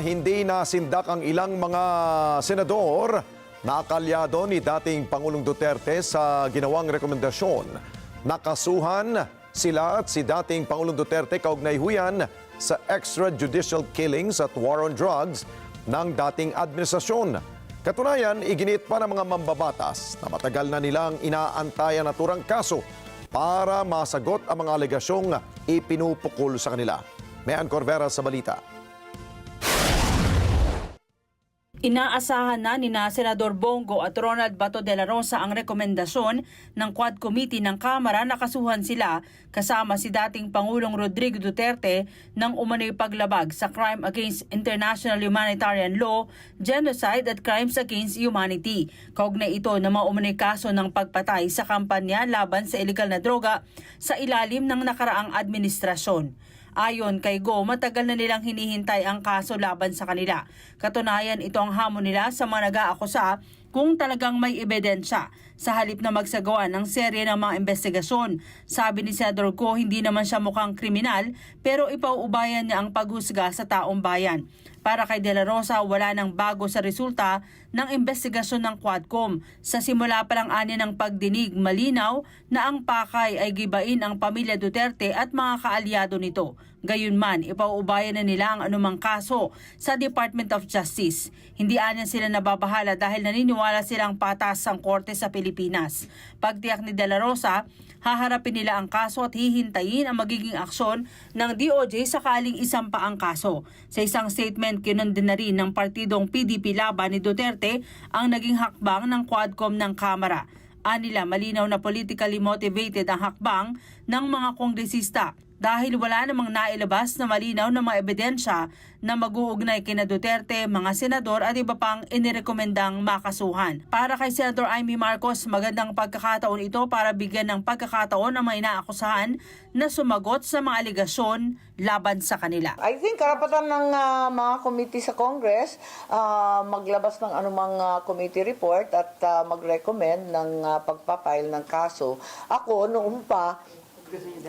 Hindi nasindak ang ilang mga senador na kalyado ni dating Pangulong Duterte sa ginawang rekomendasyon. Nakasuhan sila at si dating Pangulong Duterte kaugnay huyan sa extrajudicial killings at war on drugs ng dating administrasyon. Katunayan, iginit pa ng mga mambabatas na matagal na nilang inaantayan na turang kaso para masagot ang mga alegasyong ipinupukol sa kanila. Mayan Corvera sa balita. Inaasahan na ni na Senador Bongo at Ronald Bato de la Rosa ang rekomendasyon ng Quad Committee ng Kamara na kasuhan sila kasama si dating Pangulong Rodrigo Duterte ng umano'y paglabag sa crime against international humanitarian law, genocide at crimes against humanity. Kaugnay ito na maumano'y kaso ng pagpatay sa kampanya laban sa illegal na droga sa ilalim ng nakaraang administrasyon. Ayon kay Go, matagal na nilang hinihintay ang kaso laban sa kanila. Katunayan, ito ang hamon nila sa mga nag-aakusa kung talagang may ebidensya sa halip na magsagawa ng serye ng mga investigasyon. Sabi ni Senador Go, hindi naman siya mukhang kriminal pero ipauubayan niya ang paghusga sa taong bayan. Para kay De La Rosa, wala nang bago sa resulta ng investigasyon ng Quadcom. Sa simula pa lang ani ng pagdinig, malinaw na ang pakay ay gibain ang pamilya Duterte at mga kaalyado nito. Gayunman, ipauubayan na nila ang anumang kaso sa Department of Justice. Hindi anya sila nababahala dahil naniniwala silang patas ang korte sa Pilipinas. Pagtiyak ni De La Rosa, haharapin nila ang kaso at hihintayin ang magiging aksyon ng DOJ sakaling isampa ang kaso. Sa isang statement, kinundin na rin ng partidong PDP laban ni Duterte ang naging hakbang ng Quadcom ng Kamara. Anila malinaw na politically motivated ang hakbang ng mga kongresista dahil wala namang nailabas na malinaw na mga ebidensya na mag-uugnay kina Duterte, mga senador at iba pang inirekomendang makasuhan. Para kay Senador Amy Marcos, magandang pagkakataon ito para bigyan ng pagkakataon ang mga inaakusahan na sumagot sa mga aligasyon laban sa kanila. I think karapatan ng ah, mga committee sa Congress ah, maglabas ng anumang ah, committee report at ah, mag-recommend ng ah, pagpapile ng kaso. Ako, noong pa,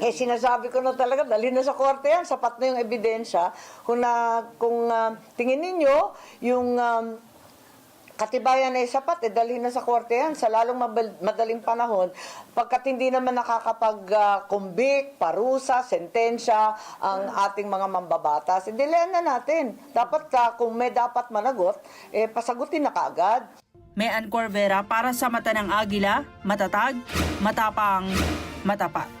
eh sinasabi ko na talaga, dali na sa korte yan, sapat na yung ebidensya. Kung, na, kung ah, tingin ninyo, yung um, katibayan ay sapat, eh dali na sa korte yan sa lalong madaling panahon. Pagkat hindi naman nakakapag-convict, parusa, sentensya ang ating mga mambabatas, eh dilayan na natin. Dapat ah, kung may dapat managot, eh pasagutin na kaagad. May Corvera para sa mata ng agila, matatag, matapang, matapat.